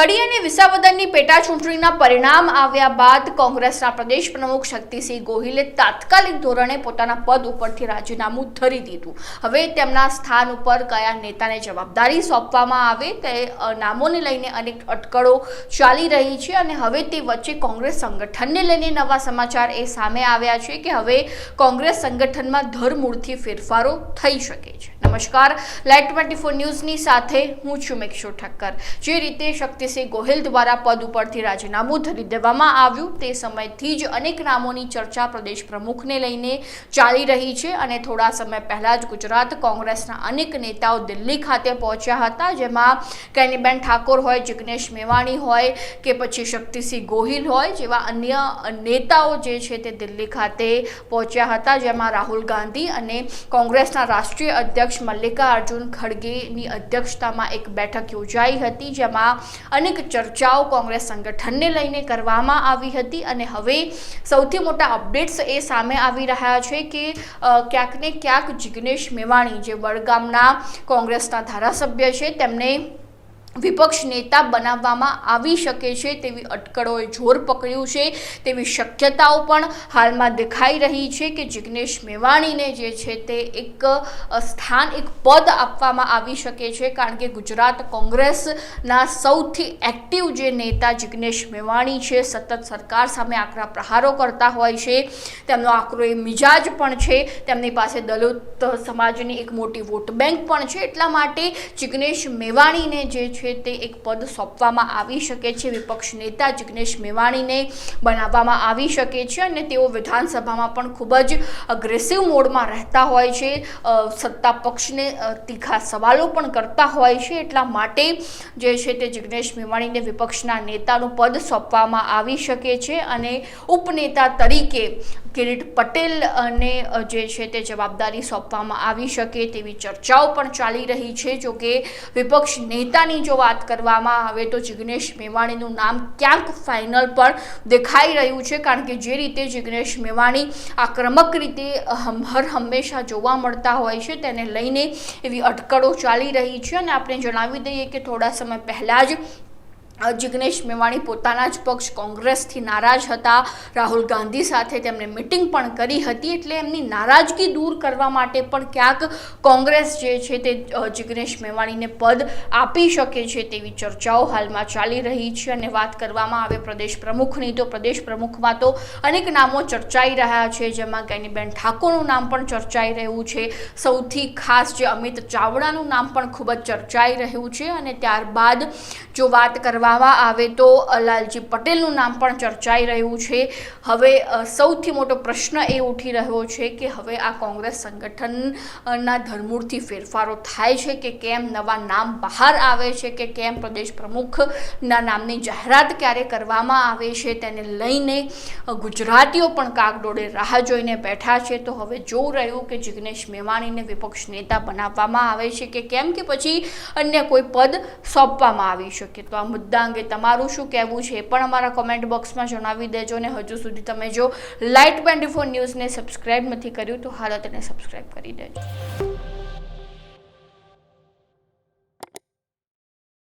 કડી અને વિસાવદનની પેટા ચૂંટણીના પરિણામ આવ્યા બાદ કોંગ્રેસના પ્રદેશ પ્રમુખ શક્તિસિંહ ગોહિલે તાત્કાલિક ધોરણે પોતાના પદ ઉપરથી રાજીનામું ધરી દીધું. હવે તેમના સ્થાન ઉપર કયા નેતાને જવાબદારી સોંપવામાં આવે તે નામોને લઈને અનેક અટકળો ચાલી રહી છે અને હવે તે વચ્ચે કોંગ્રેસ સંગઠનને લઈને નવા સમાચાર એ સામે આવ્યા છે કે હવે કોંગ્રેસ સંગઠનમાં ધરમૂળથી ફેરફારો થઈ શકે છે. નમસ્કાર. લાઇટ ટ્વેન્ટી ફોર ન્યૂઝની સાથે હું છું મેક્ષુ ઠક્કર. જે રીતે શક્તિસિંહ ગોહિલ દ્વારા પદ ઉપરથી રાજીનામું ધરી દેવામાં આવ્યું. તે સમયથી જ અનેક નામોની ચર્ચા પ્રદેશ પ્રમુખને લઈને ચાલી રહી છે અને થોડા સમય પહેલા જ ગુજરાત કોંગ્રેસના અનેક નેતાઓ દિલ્હી ખાતે પહોંચ્યા હતા, જેમાં કેનીબેન ઠાકોર હોય, જિગ્નેશ મેવાણી હોય કે પછી શક્તિસિંહ ગોહિલ હોય જેવા અન્ય નેતાઓ જે છે તે દિલ્હી ખાતે પહોંચ્યા હતા, જેમાં રાહુલ ગાંધી અને કોંગ્રેસના રાષ્ટ્રીય અધ્યક્ષ મલ્લિકાર્જુન ખડગેની અધ્યક્ષતામાં એક બેઠક યોજાઈ હતી, જેમાં અનેક ચર્ચાઓ કોંગ્રેસ સંગઠનને લઈને કરવામાં આવી હતી અને હવે સૌથી મોટા અપડેટ્સ એ સામે આવી રહ્યા છે કે ક્યાંક ને ક્યાંક જિગ્નેશ મેવાણી જે વડગામના કોંગ્રેસના ધારાસભ્ય છે, તેમને વિપક્ષ નેતા બનાવવામાં આવી શકે છે તેવી અટકળોએ જોર પકડ્યું છે. તેવી શક્યતાઓ પણ હાલમાં દેખાઈ રહી છે કે જિગ્નેશ મેવાણીને જે છે તે એક સ્થાન, એક પદ આપવામાં આવી શકે છે. કારણ કે ગુજરાત કોંગ્રેસના સૌથી એક્ટિવ જે નેતા જિગ્નેશ મેવાણી છે, સતત સરકાર સામે આકરા પ્રહારો કરતા હોય છે. તેમનો આકરો એ મિજાજ પણ છે. તેમની પાસે દલિત સમાજની એક મોટી વોટ બેંક પણ છે. એટલા માટે જિગ્નેશ મેવાણીને જે છે તે એક પદ સોંપવામાં આવી શકે છે. વિપક્ષ નેતા જિગ્નેશ મેવાણીને બનાવવામાં આવી શકે છે અને તેઓ વિધાનસભામાં પણ ખૂબ જ અગ્રેસિવ મોડમાં રહેતા હોય છે. સત્તા પક્ષને તીખા સવાલો પણ કરતા હોય છે. એટલા માટે જે છે તે જિગ્નેશ મેવાણીને વિપક્ષના નેતાનું પદ સોંપવામાં આવી શકે છે અને ઉપનેતા તરીકે કિરીટ પટેલ અને જે છે તે જવાબદારી સોંપવામાં આવી શકે તેવી ચર્ચાઓ પણ ચાલી રહી છે. જો કે વિપક્ષ નેતાની જો વાત કરવામાં આવે તો જિગ્નેશ મેવાણીનું નામ ક્યાંક ફાઇનલ પણ દેખાઈ રહ્યું છે, કારણ કે જે રીતે જિગ્નેશ મેવાણી આક્રમક રીતે હર હંમેશા જોવા મળતા હોય છે, તેને લઈને એવી અટકળો ચાલી રહી છે. અને આપણે જણાવી દઈએ કે થોડા સમય પહેલાં જ જિગ્નેશ મેવાણી પોતાના જ પક્ષ કોંગ્રેસથી નારાજ હતા. રાહુલ ગાંધી સાથે તેમણે મિટિંગ પણ કરી હતી એટલે એમની નારાજગી દૂર કરવા માટે પણ ક્યાંક કોંગ્રેસ જે છે તે જિગ્નેશ મેવાણીને પદ આપી શકે છે તેવી ચર્ચાઓ હાલમાં ચાલી રહી છે અને વાત કરવામાં આવે પ્રદેશ પ્રમુખની, તો પ્રદેશ પ્રમુખમાં તો અનેક નામો ચર્ચાઈ રહ્યા છે, જેમાં ગેનીબેન ઠાકોરનું નામ પણ ચર્ચાઈ રહ્યું છે. સૌથી ખાસ જે અમિત ચાવડાનું નામ પણ ખૂબ જ ચર્ચાઈ રહ્યું છે અને ત્યારબાદ જો વાત કરવામાં આવે તો લાલજી પટેલનું નામ પણ ચર્ચાઈ રહ્યું છે. હવે સૌથી મોટો પ્રશ્ન એ ઉઠી રહ્યો છે કે હવે આ કોંગ્રેસ સંગઠનના ધરમૂળથી ફેરફારો થાય છે કે કેમ, નવા નામ બહાર આવે છે કે કેમ, પ્રદેશ પ્રમુખના નામની જાહેરાત ક્યારે કરવામાં આવે છે તેને લઈને ગુજરાતીઓ પણ કાગડોળે રાહ જોઈને બેઠા છે. તો હવે જોવું રહ્યું કે જિગ્નેશ મેવાણીને વિપક્ષ નેતા બનાવવામાં આવે છે કે કેમ કે પછી અન્ય કોઈ પદ સોંપવામાં આવી શકે. તો આ મુદ્દા અંગે તમારું શું કહેવું છે એ પણ અમારા કોમેન્ટ બોક્સમાં જણાવી દેજો અને હજુ સુધી તમે જો લાઇટ ટ્વેન્ટી ફોર ન્યૂઝને સબસ્ક્રાઇબ નથી કર્યું તો હાલ તેને સબસ્ક્રાઇબ કરી દેજો.